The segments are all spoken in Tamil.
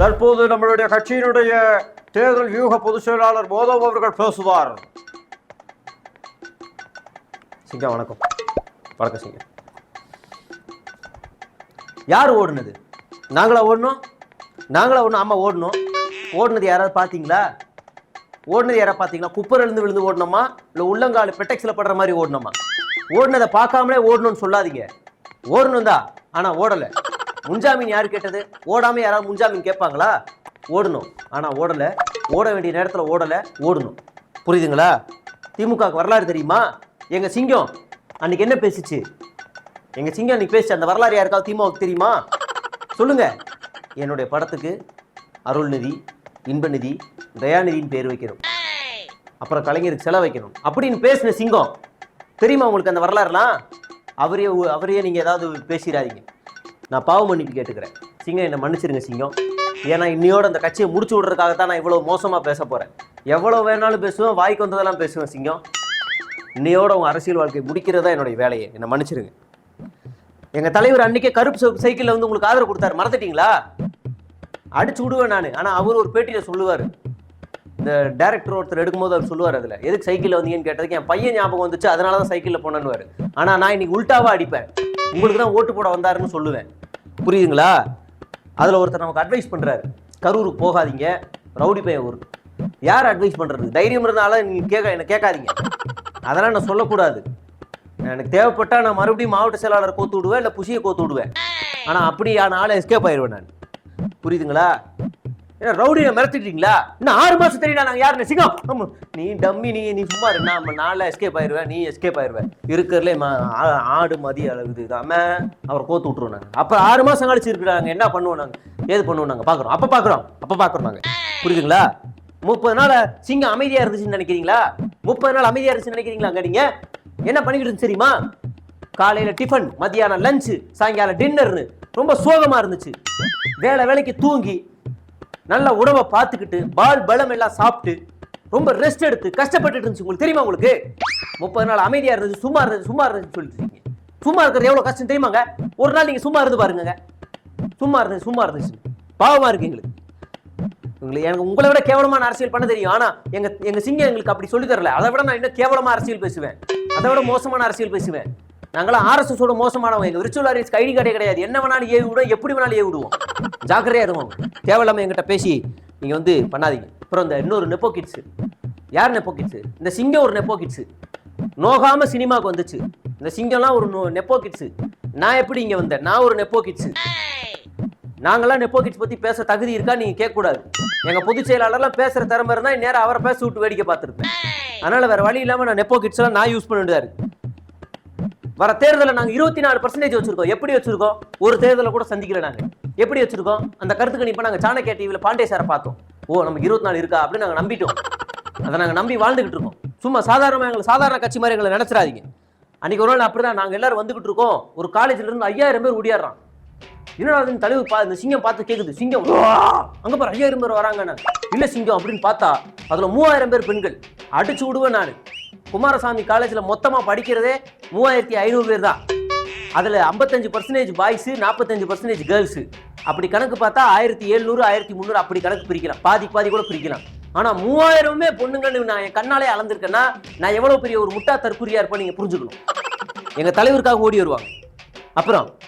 தற்போது நம்மளுடைய கட்சியினுடைய தேர்தல் வியூக பொதுச் செயலாளர் போதவ் அவர்கள் பேசுவார். சிங்கா வணக்கம். வணக்கம் சிங்கா யார் ஓடுனது? நாங்களா ஓடணும்? நாங்களா ஓடணும் ஆமாம் ஓடணும். ஓடுனது யாராவது பார்த்தீங்களா? ஓடுனது யாராவது பார்த்தீங்களா? குப்பர் விழுந்து ஓடணுமா? இல்லை உள்ளங்கால் பெட்டெக்ஸில் படுற மாதிரி ஓடணுமா? ஓடுனதை பார்க்காமலே ஓடணும்னு சொல்லாதீங்க. ஓடணும் தான் ஆனால் ஓடலை. முன்ஜாமீன் யார் கேட்டது? ஓடாமல் யாராவது முன்ஜாமீன் கேட்பாங்களா? ஓடணும். ஆனால் ஓடலை. ஓட வேண்டிய நேரத்தில் ஓடலை. ஓடணும். புரியுதுங்களா? திமுகவுக்கு வரலாறு தெரியுமா? எங்கள் சிங்கம் அன்னைக்கு என்ன பேசிச்சு? எங்கள் சிங்கம் அன்றைக்கி பேசிச்சு அந்த வரலாறு யாருக்காவது திமுகவுக்கு தெரியுமா? சொல்லுங்கள் என்னுடைய படத்துக்கு அருள்நிதி இன்பநிதி தயாநிதின்னு பேர் வைக்கணும். அப்புறம் கலைஞருக்கு செலவு வைக்கணும். அப்படின்னு பேசின சிங்கம். தெரியுமா உங்களுக்கு அந்த வரலாறுலாம்? அவரே அவரையே நீங்கள் ஏதாவது பேசிடாதீங்க. நான் பாவ மன்னிப்பு கேட்டுக்கிறேன். சிங்கம் என்னை மன்னிச்சிருங்க சிங்கம். ஏன்னா இன்னையோட அந்த கட்சியை முடிச்சு விடுறதுக்காக தான் நான் இவ்வளோ மோசமாக பேச போகிறேன் எவ்வளோ வேணாலும் பேசுவேன் வாய்க்கு வந்ததெல்லாம் பேசுவேன் சிங்கம். இன்னையோட உங்கள் அரசியல் வாழ்க்கை முடிக்கிறதா என்னுடைய வேலையை. என்னை மன்னிச்சிருங்க. எங்கள் தலைவர் அன்னைக்கே கருப்பு சைக்கிளில் வந்து உங்களுக்கு ஆதரவு கொடுத்தாரு. மறந்துட்டீங்களா? அடிச்சு விடுவேன் நான். ஆனால் அவர் ஒரு பேட்டியில் சொல்லுவார். இந்த டேரக்டர் ஒருத்தர் எடுக்கும்போது அவர் சொல்லுவார் அதில். எதுக்கு சைக்கிளில் வந்தீங்கன்னு கேட்டதுக்கு என் பையன் ஞாபகம் வந்துச்சு அதனால தான் சைக்கிளில் போனேன்னு ஆனால் நான் இன்னைக்கு உல்ட்டாவாக அடிப்பேன். உங்களுக்கு தான் ஓட்டு போட வந்தாருன்னு சொல்லுவேன். புரியுதுங்களா? அதில் ஒருத்தர் நமக்கு அட்வைஸ் பண்ணுறாரு கரூருக்கு போகாதீங்க. ரவுடி பையன் ஊர். யார் அட்வைஸ் பண்ணுறது தைரியம் இருந்தாலும் நீங்கள் கேட்க என்னை கேட்காதீங்க. அதெல்லாம் நான் சொல்லக்கூடாது. எனக்கு தேவைப்பட்டால் நான் மறுபடியும் மாவட்ட செயலாளர் கோத்து விடுவேன் இல்லை புஷியை கோத்து விடுவேன். ஆனால் அப்படி ஆளை எஸ்கேப் ஆயிடுவேன் நான். புரியுதுங்களா? ஏன்னா ரவுடியை மிரட்டிட்டீங்களா? இன்னும் ஆறு மாசம் தெரியும் நாங்கள் யாருன்னு? சிங்கம். நீ டம்மி நீ நீ சும்மா இருந்தா நம்ம நாளில் எஸ்கேப் ஆயிடுவேன் நீ எஸ்கேப் ஆயிடுவேன் இருக்கிறதுலே ஆடு மதிய அளவுது இதாம அவரை கோத்து விட்டுருவோம் நாங்கள் அப்போ ஆறு மாசம் கழிச்சு இருக்கிறாங்க என்ன பண்ணுவோம் நாங்கள் ஏது பண்ணுவோம் நாங்கள் பார்க்குறோம் அப்போ பார்க்குறோம் அப்போ பார்க்குறோம் நாங்கள் புரியுதுங்களா? முப்பது நாள் சிங்கம் அமைதியாக இருந்துச்சுன்னு நினைக்கிறீங்களா? முப்பது நாள் அமைதியாக இருந்துச்சுன்னு நினைக்கிறீங்களா நீங்க? என்ன பண்ணிக்கிட்டு இருந்துச்சு தெரியுமா? காலையில டிஃபன் மதியானம் லஞ்சு சாயங்காலம் டின்னர்னு ரொம்ப சோகமா இருந்துச்சு. வேலை வேலைக்கு தூங்கி நல்ல உணவை பார்த்துக்கிட்டு பால் பலம் எல்லாம் சாப்பிட்டு ரொம்ப ரெஸ்ட் எடுத்து கஷ்டப்பட்டுட்டு இருந்துச்சு உங்களுக்கு. தெரியுமா உங்களுக்கு? முப்பது நாள் அமைதியா இருந்துச்சு சும்மா இருந்துச்சு சும்மா இருந்துச்சு சொல்லிட்டு இருக்கீங்க. சும்மா இருக்கிறது எவ்வளவு கஷ்டம் தெரியுமாங்க? ஒரு நாள் நீங்க சும்மா இருந்து பாருங்க சும்மா இருந்தது சும்மா இருந்துச்சு. பாவமா இருக்கு எங்களுக்கு. உங்களுக்கு எனக்கு உங்களை விட கேவலமான அரசியல் பண்ண தெரியும். ஆனா எங்க எங்க சிங்கம் எங்களுக்கு அப்படி சொல்லி தரல. அதை விட நான் இன்னும் கேவலமா அரசியல் பேசுவேன். அதை விட மோசமான அரசியல் பேசுவேன். நாங்களாம் ஆர்எஸ்எஸோட மோசமானவங்க. எங்க விர்ச்சுவல் ஆரியஸ் ஐடி கார்டே கிடையாது. என்ன வேணாலும் ஏவி விடுவோம் எப்படி வேணாலும் ஏவி விடுவோம். ஜாக்கிரதையா இருக்கும் தேவையில்லாமல் எங்கிட்ட பேசி நீங்க வந்து பண்ணாதீங்க. அப்புறம் இந்த இன்னொரு நெப்போ கிட்ஸு யார் நெப்போ கிட்ஸு இந்த சிங்கம் ஒரு நெப்போ கிட்ஸு நோகாம சினிமாவுக்கு வந்துச்சு. இந்த சிங்கம்லாம் ஒரு நோ நெப்போ கிட்ஸு நான் எப்படி இங்க வந்தேன்? நான் ஒரு நெப்போ கிட்ஸு நாங்களாம் நெப்போ கிட்ஸ் பத்தி பேச தகுதி இருக்கா? நீங்கள் கேட்கக்கூடாது. எங்கள் எங்க பொதுச் செயலாளர்லாம் பேசுற திறமை இருந்தால் நேரம் அவரை பேச விட்டு வேடிக்கை பார்த்துருப்பேன். அதனால வேற வழி இல்லாம நான் நெப்போ கிட்ஸ் எல்லாம் நான் யூஸ் பண்ண வேண்டியதாக வர தேர்தலில் நாங்க இருபத்தி நாலு பர்சன்டேஜ் வச்சிருக்கோம். எப்படி வச்சிருக்கோம்? ஒரு தேர்தலை கூட சந்திக்கல நாங்கள் எப்படி வச்சிருக்கோம்? அந்த கருத்து இப்போ நாங்கள் சாணக்கிய டிவியில் பாண்டே சாரை பார்த்தோம். ஓ நமக்கு இருபத்தி நாலு இருக்கா அப்படின்னு நாங்கள் நம்பிட்டோம். அதை நாங்கள் நம்பி வாழ்ந்துகிட்டு இருக்கோம். சும்மா சாதாரணமாக எங்களை சாதாரண கட்சி மாதிரி எங்களை நினச்சிடாதீங்க. அன்னைக்கு ஒரு நாள் அப்படிதான் நாங்கள் எல்லாரும் வந்துகிட்டு இருக்கோம். ஒரு காலேஜ்லேருந்து ஐயாயிரம் பேர் ஓடியாடுறான். என்னடா அது தலைவர் பா இந்த சிங்கம் பார்த்து கேட்குது சிங்கம் அங்கே பாரு ஐயாயிரம் பேர் வராங்க இல்லை சிங்கம் அப்படின்னு பார்த்தா அதில் மூவாயிரம் பேர் பெண்கள். அடிச்சு விடுவேன் நான். குமாரசாமி காலேஜில் மொத்தமாக படிக்கிறதே மூவாயிரத்தி ஐநூறு பேர் தான். அதில் ஐம்பத்தஞ்சு பர்சன்டேஜ் பாய்ஸு நாற்பத்தஞ்சு பர்சன்டேஜ் கேர்ள்ஸு அப்படி கணக்கு பார்த்தா ஆயிரத்தி எழுநூறு ஆயிரத்தி முந்நூறு அப்படி கணக்கு பிரிக்கலாம். பாதி பாதி கூட பிரிக்கலாம். ஆனா மூவாயிரமே பொண்ணுங்கன்னு நான் என் கண்ணாலே அளந்திருக்கேன்னா நான் எவ்வளவு பெரிய ஒரு முட்டா தற்கூரியா இருப்பேன் நீங்க புரிஞ்சுக்கணும். எங்க தலைவருக்காக ஓடி வருவாங்க. அப்புறம்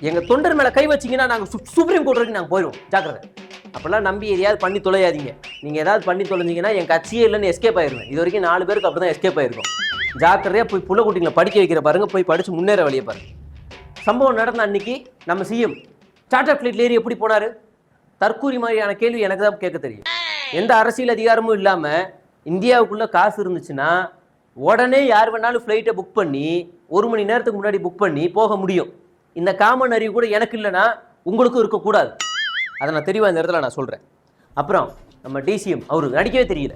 எங்க தொண்டர் மேல கை வச்சீங்கன்னா நாங்க சு- சுப்ரீம் கோர்ட் வரைக்கும் நாங்க போயிடுவோம் ஜாக்கிரதை. அப்பெல்லாம் நம்பி எதையாவது பண்ணி தொலையாதீங்க. நீங்க ஏதாவது பண்ணி தொலைஞ்சீங்கன்னா என் கட்சியே இல்லைன்னு எஸ்கேப் ஆயிருவேன். இது வரைக்கும் நாலு பேருக்கு அப்படிதான் எஸ்கேப் ஆயிருக்கும். ஜாக்கிரதையா போய் புள்ள குட்டிங்களை படிக்க வைக்கிற பாருங்க. போய் படிச்சு முன்னேற வழியை பாருங்க. சம்பவம் நடந்த அன்னைக்கு நம்ம சிஎம் சார்ட்டர் ஃபிளைட்ல ஏறி எப்படி போனாரு? தற்கூரி மாதிரியான கேள்வி எனக்கு தான் கேட்க தெரியும். எந்த அரசியல் அதிகாரமும் இல்லாமல் இந்தியாவுக்குள்ளே காசு இருந்துச்சுன்னா உடனே யார் வேணாலும் ஃப்ளைட்டை புக் பண்ணி ஒரு மணி நேரத்துக்கு முன்னாடி புக் பண்ணி போக முடியும். இந்த காமன் அறிவு கூட எனக்கு இல்லைன்னா உங்களுக்கும் இருக்கக்கூடாது. அதை நான் தெளிவாக இந்த இடத்துல நான் சொல்கிறேன் அப்புறம் நம்ம டிசிஎம் அவருக்கு நடிக்கவே தெரியல.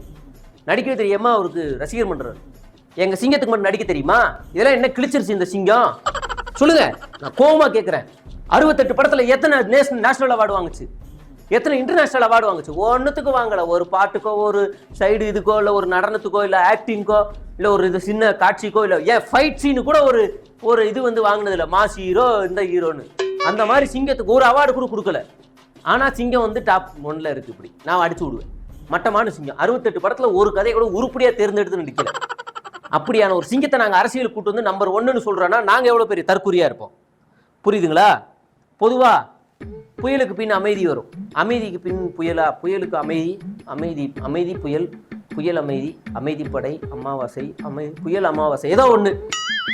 நடிக்கவே தெரியாமல் அவருக்கு ரசிகர் பண்ணுறாரு எங்கள் சிங்கத்துக்கு மட்டும் நடிக்க தெரியுமா? இதெல்லாம் என்ன கிழிச்சிருச்சு இந்த சிங்கம்? சொல்லுங்கள் நான் கோபமாக கேட்குறேன் அறுபத்தெட்டு படத்தில் எத்தனை நேஷனல் நேஷனல் அவார்டு வாங்குச்சு? எத்தனை இன்டர்நேஷனல் அவார்டு வாங்குச்சு? ஒன்றுத்துக்கு வாங்கலை. ஒரு பாட்டுக்கோ ஒரு சைடு இதுக்கோ இல்லை ஒரு நடனத்துக்கோ இல்லை ஆக்டிங்கோ இல்லை ஒரு இது சின்ன காட்சிக்கோ இல்லை ஏன் ஃபைட் சீனு கூட ஒரு ஒரு இது வந்து வாங்கினது இல்லை மாஸ் ஹீரோ இந்த ஹீரோன்னு. அந்த மாதிரி சிங்கத்துக்கு ஒரு அவார்டு கூட கொடுக்கல. ஆனால் சிங்கம் வந்து டாப் ஒன்ல இருக்கு இப்படி. நான் அடிச்சு விடுவேன். மட்டமான சிங்கம். அறுபத்தெட்டு படத்தில் ஒரு கதையை கூட உருப்படியாக தேர்ந்தெடுத்து நடிக்கல. அப்படியான ஒரு சிங்கத்தை நாங்கள் அரசியல் கூட்டு வந்து நம்பர் ஒன்றுன்னு சொல்கிறோன்னா நாங்கள் எவ்வளோ பெரிய தற்குறியாக இருப்போம்? புரியுதுங்களா? பொதுவா புயலுக்கு பின் அமைதி வரும். அமைதிக்கு பின் புயலா? புயலுக்கு அமைதி அமைதி அமைதி புயல் புயல் அமைதி அமைதிப்படை அமாவாசை அமை புயல் அமாவாசை. ஏதோ ஒன்று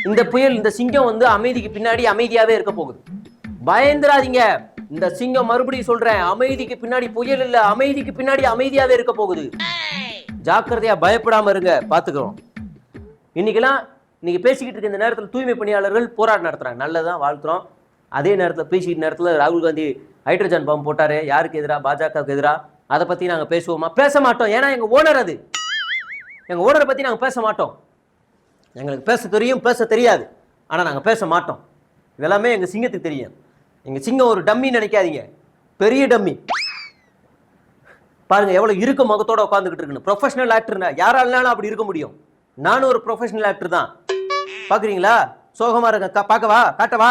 இந்த புயல் இந்த சிங்கம் வந்து அமைதிக்கு பின்னாடி அமைதியாவே இருக்க போகுது. பயந்துராதீங்க. இந்த சிங்கம் மறுபடியும் சொல்றேன் அமைதிக்கு பின்னாடி புயல் இல்ல அமைதிக்கு பின்னாடி அமைதியாவே இருக்க போகுது. ஜாக்கிரதையா பயப்படாம இருங்க பாத்துக்கிறோம். இன்னைக்கெல்லாம் இன்னைக்கு பேசிக்கிட்டு இருக்க இந்த நேரத்தில் தூய்மை பணியாளர்கள் போராட்டம் நடத்துறாங்க. நல்லதான் வாழ்த்துறோம். அதே நேரத்தில் பேசிக்கிட்ட நேரத்தில் ராகுல் காந்தி ஹைட்ரஜன் பம்ப் போட்டாரு. யாருக்கு எதிராக பாஜகவுக்கு எதிராக அதை பற்றி நாங்கள் பேசுவோமா? பேச மாட்டோம். ஏன்னா எங்கள் ஓனர் அது. எங்கள் ஓனரை பற்றி நாங்கள் பேச மாட்டோம். எங்களுக்கு பேச தெரியும் பேச தெரியாது. ஆனால் நாங்கள் பேச மாட்டோம். இதெல்லாமே எங்கள் சிங்கத்துக்கு தெரியும். எங்கள் சிங்கம் ஒரு டம்மின்னு நினைக்காதீங்க. பெரிய டம்மி பாருங்க எவ்வளோ இருக்க முகத்தோடு உட்காந்துக்கிட்டு இருக்குன்னு. ப்ரொஃபஷனல் ஆக்டர்னா யாராலும் அப்படி இருக்க முடியும். நானும் ஒரு ப்ரொஃபஷனல் ஆக்டர் தான். பார்க்குறீங்களா சோகமாக இருக்க பார்க்கவா? காட்டவா?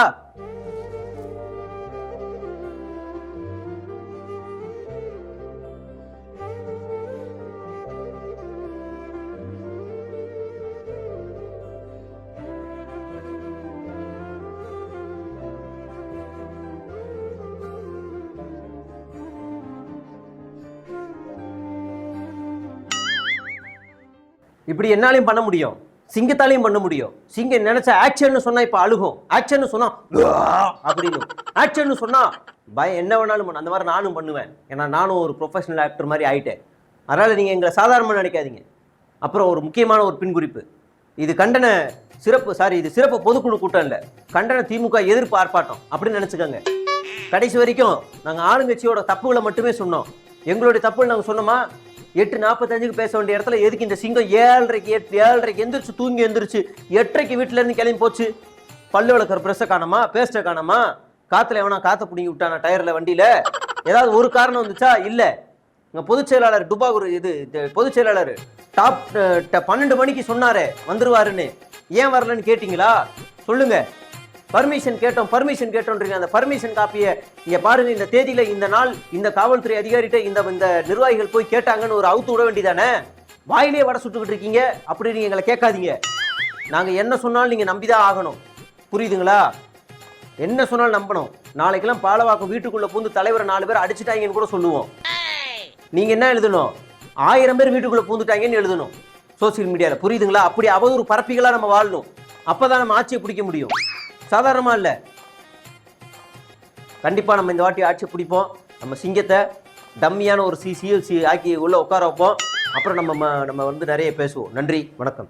இப்படி என்னாலையும் பண்ண முடியும். சிங்கத்தாலையும் பண்ண முடியும். சிங்கம் நினைச்ச ஆக்ஷன் சொன்னா இப்ப அழுகும். ஆக்ஷன் சொன்னா அப்படின்னு. ஆக்ஷன் சொன்னா பயம் என்ன வேணாலும் பண்ண. அந்த மாதிரி நானும் பண்ணுவேன். ஏன்னா நானும் ஒரு ப்ரொஃபஷனல் ஆக்டர் மாதிரி ஆயிட்டேன். அதனால நீங்க எங்களை சாதாரணமாக நினைக்காதீங்க. அப்புறம் ஒரு முக்கியமான ஒரு பின்குறிப்பு. இது கண்டன சிறப்பு சாரி இது சிறப்பு பொதுக்குழு கூட்டம் இல்லை. கண்டன திமுக எதிர்ப்பு ஆர்ப்பாட்டம். அப்படின்னு நினைச்சுக்கோங்க. கடைசி வரைக்கும் நாங்க ஆளுங்கட்சியோட தப்புகளை மட்டுமே சொன்னோம். எங்களுடைய தப்புகள் நாங்கள் சொன்னோமா? எட்டு நாற்பத்தஞ்சுக்கு பேச வேண்டிய இடத்துல எதுக்கு இந்த சிங்கம் ஏழரைக்கு எட்டு ஏழரைக்கு எந்திரிச்சு தூங்கி எந்திரிச்சு எட்டரைக்கு வீட்டிலேருந்து கிளம்பி போச்சு. பல்லு விளக்குற ப்ரெஸ்ஸை காணாமா? பேஸ்ட்டை காணாமா? காற்றுல எவனா காற்றை பிடிங்கி விட்டானா டயரில் வண்டியில்? ஏதாவது ஒரு காரணம் வந்துச்சா? இல்லை. இங்கே பொதுச் செயலாளர் டுபாகூர் இது இது பொதுச் செயலாளர் டாப் பன்னெண்டு மணிக்கு சொன்னாரே வந்துருவாருன்னு. ஏன் வரலன்னு கேட்டிங்களா? சொல்லுங்கள் பர்மிஷன் கேட்டோம் பர்மிஷன் கேட்டோன்றீங்க. அந்த பர்மிஷன் காப்பியை இங்கே பாருங்க இந்த தேதியில இந்த நாள் இந்த காவல்துறை அதிகாரிகிட்ட இந்த இந்த நிர்வாகிகள் போய் கேட்டாங்கன்னு ஒரு அவுத்து விட வேண்டியதானே? வாயிலே வடை சுட்டுக்கிட்டு இருக்கீங்க அப்படி எங்களை கேட்காதீங்க. நாங்க என்ன சொன்னாலும் நீங்க நம்பிதான் ஆகணும். புரியுதுங்களா? என்ன சொன்னாலும் நம்பணும். நாளைக்கெல்லாம் பாலவாக்கம் வீட்டுக்குள்ள பூந்து தலைவரை நாலு பேர் அடிச்சுட்டாங்கன்னு கூட சொல்லுவோம். நீங்க என்ன எழுதணும்? ஆயிரம் பேர் வீட்டுக்குள்ள பூந்துட்டாங்கன்னு எழுதணும். சோசியல் மீடியால. புரியுதுங்களா? அப்படி அவதூறு பரப்பிகளா நம்ம வாழணும். அப்பதான் நம்ம ஆட்சியை பிடிக்க முடியும். சாதாரணமாக இல்லை. கண்டிப்பாக நம்ம இந்த வாட்டி ஆட்சியை பிடிப்போம். நம்ம சிங்கத்தை டம்மியான ஒரு சி சிஎல்சி ஆக்கி உள்ளே உட்கார வைப்போம். அப்புறம் நம்ம நம்ம வந்து நிறைய பேசுவோம். நன்றி வணக்கம்.